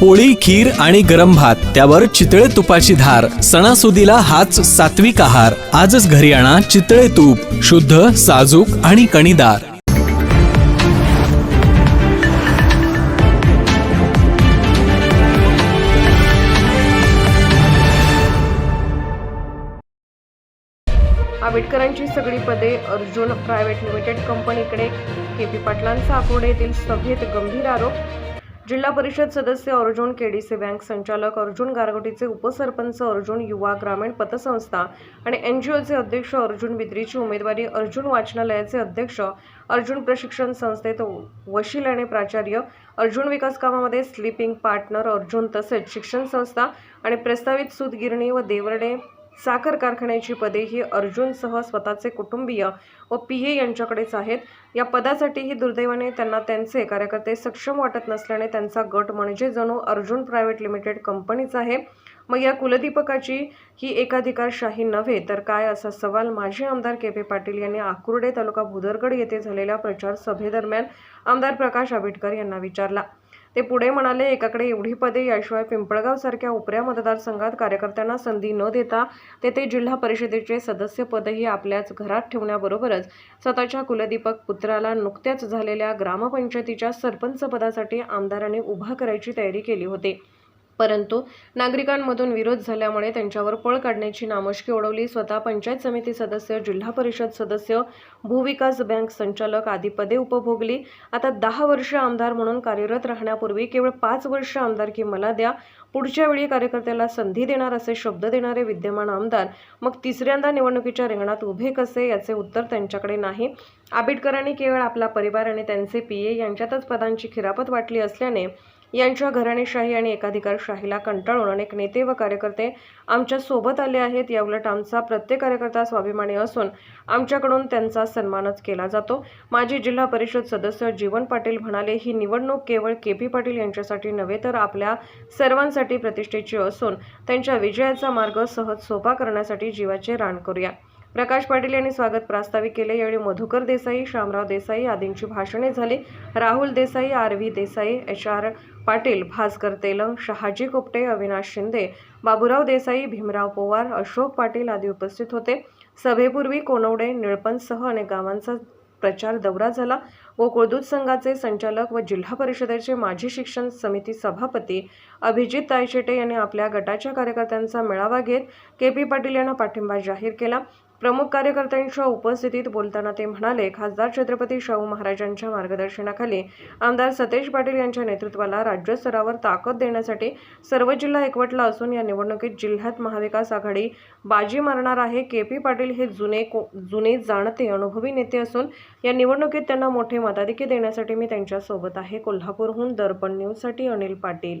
पोळी खीर आणि गरम भात त्यावर चितळे तुपाची धार सणासुदीला हाच सात्विक आहार. आजच घरी आणा चितळे तूप शुद्ध साजूक आणि कणीदार. आंबेडकरांची सगळी पदे अर्जुन प्रायव्हेट लिमिटेड कंपनीकडे. के पी पाटलांचा आकुर्डे येथील सभेत गंभीर आरोप. जिल्हा परिषद सदस्य अर्जुन केडीसी बँक संचालक अर्जुन गारगोटीचे उपसरपंच अर्जुन युवा ग्रामीण पतसंस्था आणि एन जी ओचे अध्यक्ष अर्जुन बिद्रीची उमेदवारी अर्जुन वाचनालयाचे अध्यक्ष अर्जुन प्रशिक्षण संस्थेत वशील आणि प्राचार्य अर्जुन विकास कामामध्ये स्लीपिंग पार्टनर अर्जुन तसेच शिक्षण संस्था आणि प्रस्तावित सूतगिरणी व देवरणे साखर कारखान्याची पदे ही अर्जुनसह स्वतःचे कुटुंबीय व पीए यांच्याकडेच आहेत. या पदासाठीही दुर्दैवाने त्यांना त्यांचे कार्यकर्ते सक्षम वाटत नसल्याने त्यांचा गट म्हणजे जणू अर्जुन प्रायव्हेट लिमिटेड कंपनीच आहे. मग या कुलदीपकाची ही एकाधिकारशाही नव्हे तर काय असा सवाल माजी आमदार के पी पाटील यांनी आकुर्डे तालुका भुदरगड येथे झालेल्या प्रचार सभेदरम्यान आमदार प्रकाश आंबेडकर यांना विचारला. ते पुढे म्हणाले एकाकडे एवढी पदे याशिवाय पिंपळगावसारख्या उपऱ्या मतदारसंघात कार्यकर्त्यांना संधी न देता तेथे जिल्हा परिषदेचे सदस्यपदही आपल्याच घरात ठेवण्याबरोबरच स्वतःच्या कुलदीपक पुत्राला नुकत्याच झालेल्या ग्रामपंचायतीच्या सरपंच पदासाठी आमदारांनी उभा करायची तयारी केली होती. परंतु नागरिकांमधून विरोध झाल्यामुळे त्यांच्यावर पळ काढण्याची नामुष्की ओढवली. स्वतः पंचायत समिती सदस्य जिल्हा परिषद सदस्य भूविकास बँक संचालक आदी पदे उपभोगली. आता दहा वर्ष आमदार म्हणून कार्यरत राहण्यापूर्वी केवळ पाच वर्ष आमदारकी मला द्या पुढच्या वेळी कार्यकर्त्याला संधी देणार असे शब्द देणारे विद्यमान आमदार मग तिसऱ्यांदा निवडणुकीच्या रिंगणात उभे कसे याचे उत्तर त्यांच्याकडे नाही. आंबेडकरांनी केवळ आपला परिवार आणि त्यांचे पी ए यांच्यातच पदांची खिरापत वाटली असल्याने यांच्या घराणेशाही आणि एकाधिकारशाहीला कंटाळून अनेक नेते व कार्यकर्ते आमच्यासोबत आले आहेत. याउलट आमचा प्रत्येक कार्यकर्ता स्वाभिमानी असून आमच्याकडून त्यांचा सन्मानच केला जातो. माजी जिल्हा परिषद सदस्य जीवन पाटील म्हणाले ही निवडणूक केवळ के पी पाटील यांच्यासाठी नव्हे तर आपल्या सर्वांसाठी प्रतिष्ठेची असून त्यांच्या विजयाचा मार्ग सहज सोपा करण्यासाठी जीवाचे रान करूया. प्रकाश पाटील यांनी स्वागत प्रास्ताविक केले. यावेळी मधुकर देसाई शामराव देसाई आदींची भाषणे झाली. Rahul Desai R V Desai H R Patil Bhaskar Telang Shahaji Kopate Avinash Shinde Baburao Desai Bhimrao Powar Ashok Patil आदी उपस्थित होते. सभेपूर्वी कोनवडे निळपणसह अनेक गावांचा प्रचार दौरा झाला. गोकुळदूत संघाचे संचालक व जिल्हा परिषदेचे माजी शिक्षण समिती सभापती अभिजित तायशेटे यांनी आपल्या गटाच्या कार्यकर्त्यांचा मेळावा घेत के पी पाटील यांना पाठिंबा जाहीर केला. प्रमुख कार्यकर्त्यांच्या उपस्थितीत बोलताना ते म्हणाले खासदार छत्रपती शाहू महाराजांच्या मार्गदर्शनाखाली आमदार सतेज पाटील यांच्या नेतृत्वाला राज्यस्तरावर ताकद देण्यासाठी सर्व जिल्हा एकवटला असून या निवडणुकीत जिल्ह्यात महाविकास आघाडी बाजी मारणार आहे. के पी पाटील हे जुने को जुने जाणते अनुभवी नेते असून या निवडणुकीत त्यांना मोठे मताधिक्य देण्यासाठी मी त्यांच्यासोबत आहे. कोल्हापूरहून दर्पण न्यूजसाठी अनिल पाटील.